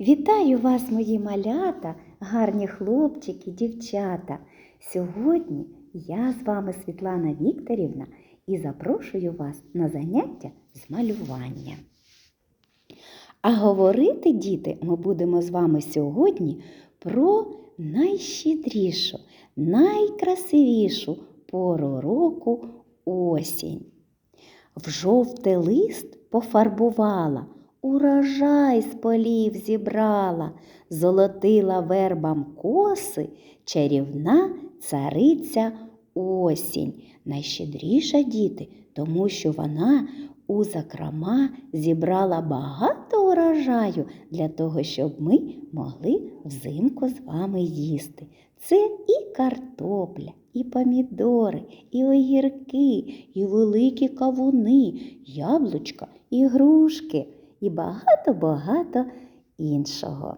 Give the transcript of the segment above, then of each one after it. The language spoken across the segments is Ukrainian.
Вітаю вас, мої малята, гарні хлопчики, дівчата. Сьогодні я з вами Світлана Вікторівна і запрошую вас на заняття з малювання. А говорити, діти, ми будемо з вами сьогодні про найщедрішу, найкрасивішу пору року осінь. В жовтий лист пофарбувала, урожай з полів зібрала, золотила вербам коси, чарівна цариця осінь. Найщедріша діти, тому що вона у закрома зібрала багато урожаю для того, щоб ми могли взимку з вами їсти. Це і картопля, і помідори, і огірки, і великі кавуни, яблучка, і грушки, і багато-багато іншого.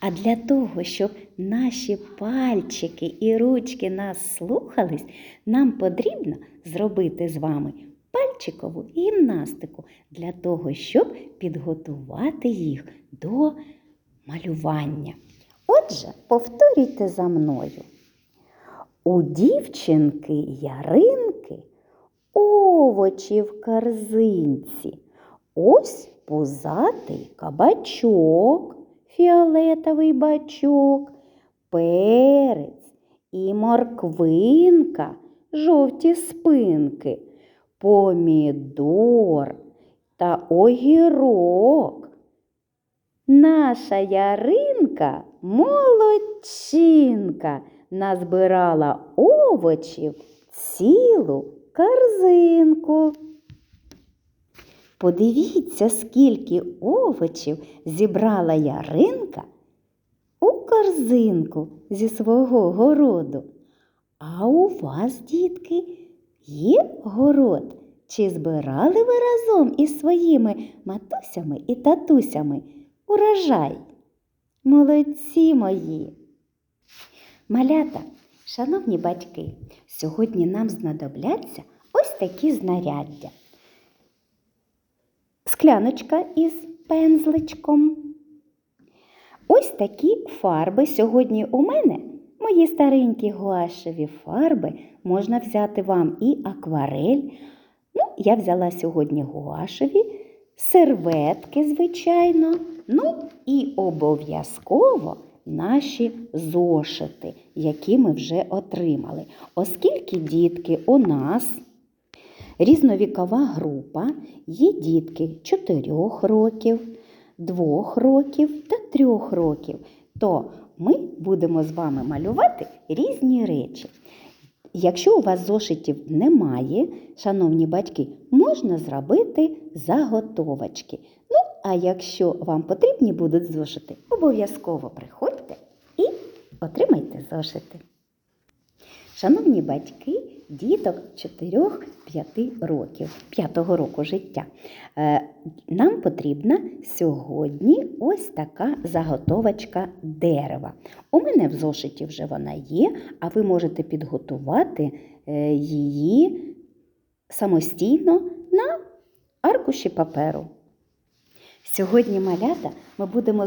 А для того, щоб наші пальчики і ручки нас слухались, нам потрібно зробити з вами пальчикову гімнастику для того, щоб підготувати їх до малювання. Отже, повторюйте за мною. У дівчинки яринки овочі в корзинці. Ось пузатий кабачок, фіолетовий бачок, перець і морквинка, жовті спинки, помідор та огірок. Наша яринка молодчинка назбирала овочів цілу корзинку. Подивіться, скільки овочів зібрала яринка у корзинку зі свого городу. А у вас, дітки, є город? Чи збирали ви разом із своїми матусями і татусями урожай? Молодці мої! Малята, шановні батьки, сьогодні нам знадобляться ось такі знаряддя. Скляночка із пензличком. Ось такі фарби сьогодні у мене. Мої старенькі гуашеві фарби можна взяти вам і акварель. Ну, я взяла сьогодні гуашеві, серветки, звичайно. Ну і обов'язково наші зошити, які ми вже отримали. Оскільки дітки у нас різновікова група, є дітки 4 років, 2 років та 3 років, то ми будемо з вами малювати різні речі. Якщо у вас зошитів немає, шановні батьки, можна зробити заготовочки. Ну, а якщо вам потрібні будуть зошити, обов'язково приходьте і отримайте зошити. Шановні батьки, діток 4-5 років, 5 року життя, е, нам потрібна сьогодні ось така заготовочка дерева. У мене в зошиті вже вона є, а ви можете підготувати е, її самостійно на аркуші паперу. Сьогодні малята ми будемо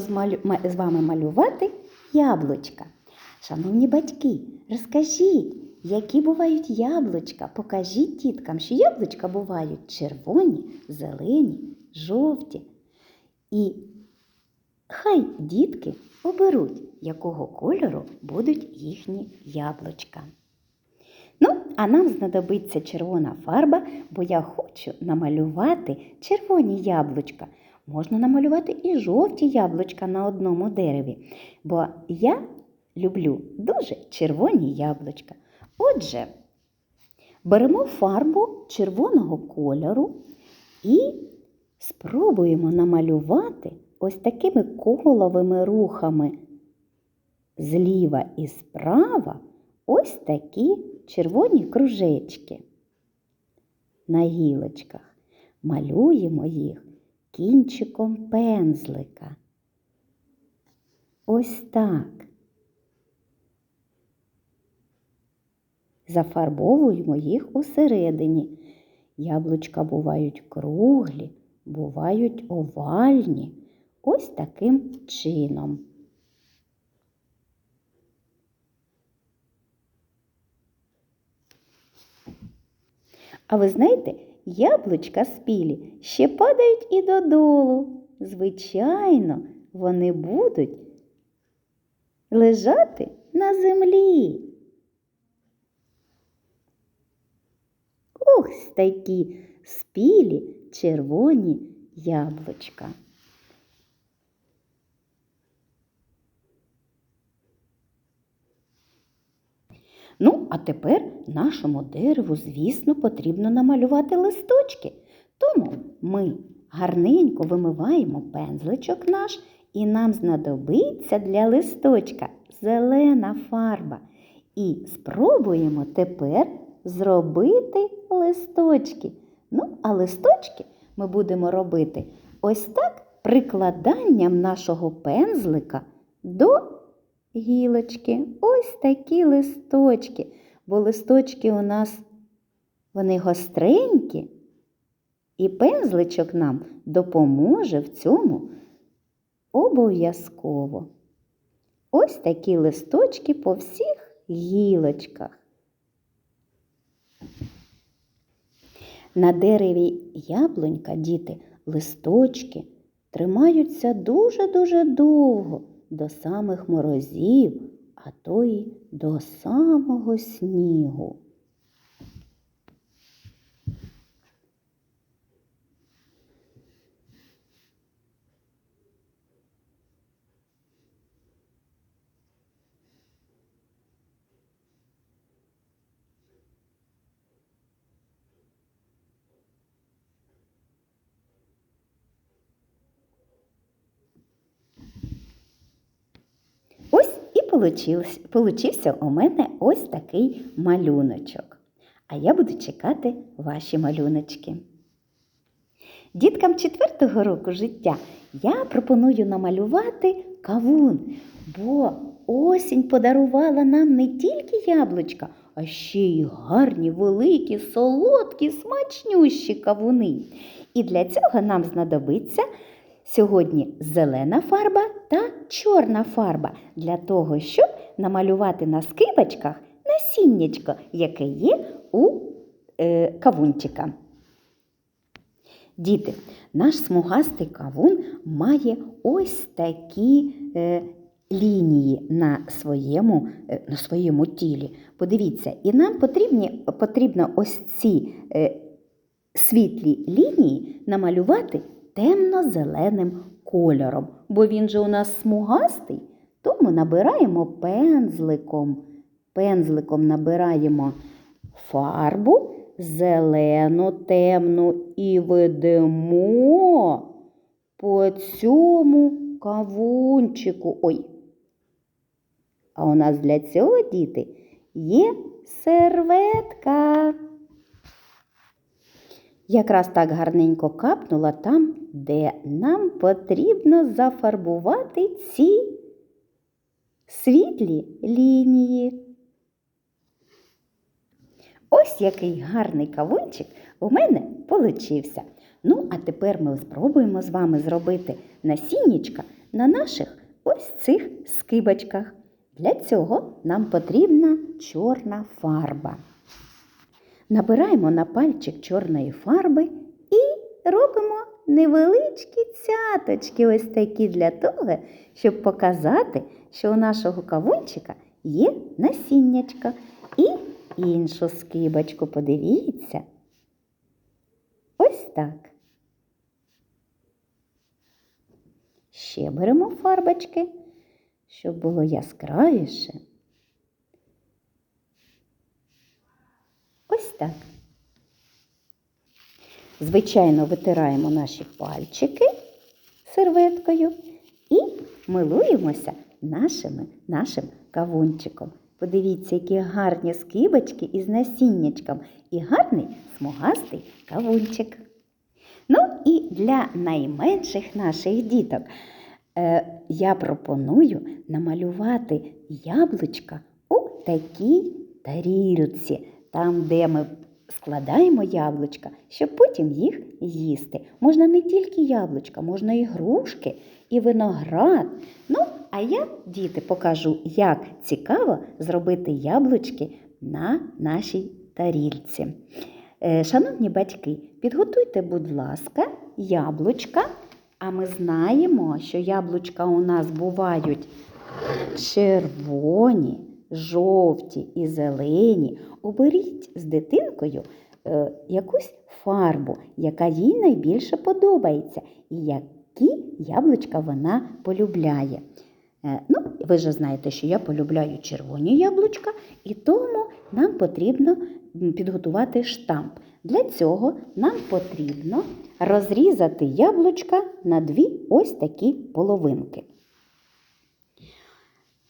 з вами малювати яблучка. Шановні батьки, розкажіть, які бувають яблучка? Покажіть діткам, що яблучка бувають червоні, зелені, жовті. І хай дітки оберуть, якого кольору будуть їхні яблучка. Ну, а нам знадобиться червона фарба, бо я хочу намалювати червоні яблучка. Можна намалювати і жовті яблучка на одному дереві, бо я люблю дуже червоні яблучка. Отже, беремо фарбу червоного кольору і спробуємо намалювати ось такими коловими рухами зліва і справа ось такі червоні кружечки. На гілочках малюємо їх кінчиком пензлика. Ось так. Зафарбовуємо їх усередині. Яблучка бувають круглі, бувають овальні. ось таким чином. А ви знаєте, яблучка спілі ще падають і додолу. Звичайно, вони будуть лежати на землі. Ось такі спілі червоні яблучка. Ну, а тепер нашому дереву, звісно, потрібно намалювати листочки. Тому ми гарненько вимиваємо пензличок наш, і нам знадобиться для листочка зелена фарба. І спробуємо тепер зробити листочки. Ну, а листочки ми будемо робити ось так прикладанням нашого пензлика до гілочки. Ось такі листочки. Бо листочки у нас вони гостренькі, і пензличок нам допоможе в цьому обов'язково. Ось такі листочки по всіх гілочках. На дереві яблунька, діти, листочки тримаються дуже-дуже довго до самих морозів, а то й до самого снігу. Ось і получився, у мене ось такий малюночок. А я буду чекати ваші малюночки. Діткам четвертого року життя я пропоную намалювати кавун, бо осінь подарувала нам не тільки яблучка, а ще й гарні, великі, солодкі, смачнющі кавуни. І для цього нам знадобиться Сьогодні зелена фарба та чорна фарба для того, щоб намалювати на скибочках насіннячко, яке є у е, кавунчика. Діти, наш смугастий кавун має ось такі е, лінії на своєму, е, на своєму тілі. Подивіться, і нам потрібні, потрібно ось ці е, світлі лінії намалювати темно-зеленим кольором, бо він же у нас смугастий, тому набираємо пензликом. Пензликом набираємо фарбу зелену, темну і ведемо по цьому кавунчику. Ой. А у нас для цього, діти, є серветка. Якраз так гарненько капнула там, де нам потрібно зафарбувати ці світлі лінії. Ось який гарний кавунчик у мене получився. Ну, а тепер ми спробуємо з вами зробити насіннячка на наших ось цих скибочках. Для цього нам потрібна чорна фарба. Набираємо на пальчик чорної фарби і робимо невеличкі цяточки, ось такі для того, щоб показати, що у нашого кавунчика є насіннячка. І іншу скибочку, подивіться. Ось так. Ще беремо фарбочки, щоб було яскравіше. Так. Звичайно, витираємо наші пальчики серветкою і милуємося нашими, нашим кавунчиком. Подивіться, які гарні скибочки із насіннячком і гарний смугастий кавунчик. Ну і для найменших наших діток е, я пропоную намалювати яблучка у такій тарілці, там, де ми складаємо яблучка, щоб потім їх їсти. Можна не тільки яблучка, можна і грушки, і виноград. Ну, а я, діти, покажу, як цікаво зробити яблучки на нашій тарільці. Е, Шановні батьки, підготуйте, будь ласка, яблучка. А ми знаємо, що яблучка у нас бувають червоні, жовті і зелені. Оберіть з дитинкою е, якусь фарбу, яка їй найбільше подобається, і які яблучка вона полюбляє. Е, ну, ви ж знаєте, що я полюбляю червоні яблучка, і тому нам потрібно підготувати штамп. Для цього нам потрібно розрізати яблучка на дві ось такі половинки.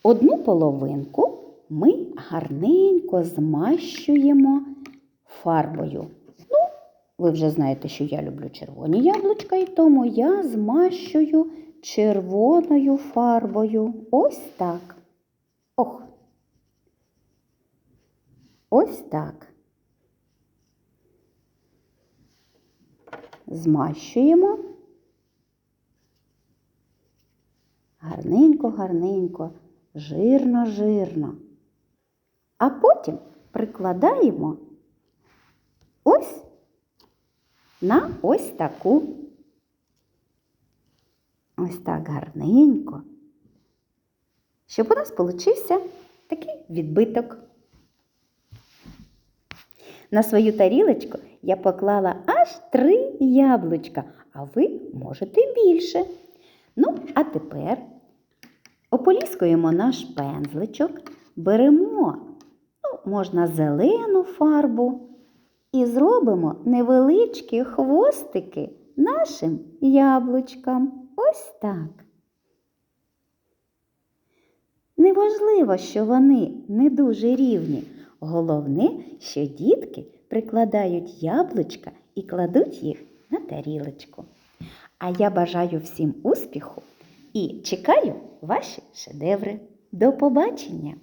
Одну половинку ми гарненько змащуємо фарбою. Ну, ви вже знаєте, що я люблю червоні яблучка, і тому я змащую червоною фарбою. Ось так. Ох. Ось так. Змащуємо. Гарненько, гарненько, жирно, жирно. А потім прикладаємо ось на ось таку. Ось так гарненько, щоб у нас получився такий відбиток. На свою тарілочку я поклала аж три яблучка, а ви можете більше. Ну, а тепер ополіскуємо наш пензличок, беремо, можна зелену фарбу і зробимо невеличкі хвостики нашим яблучкам. Ось так. Неважливо, що вони не дуже рівні. Головне, що дітки прикладають яблучка і кладуть їх на тарілочку. А я бажаю всім успіху і чекаю ваші шедеври. До побачення!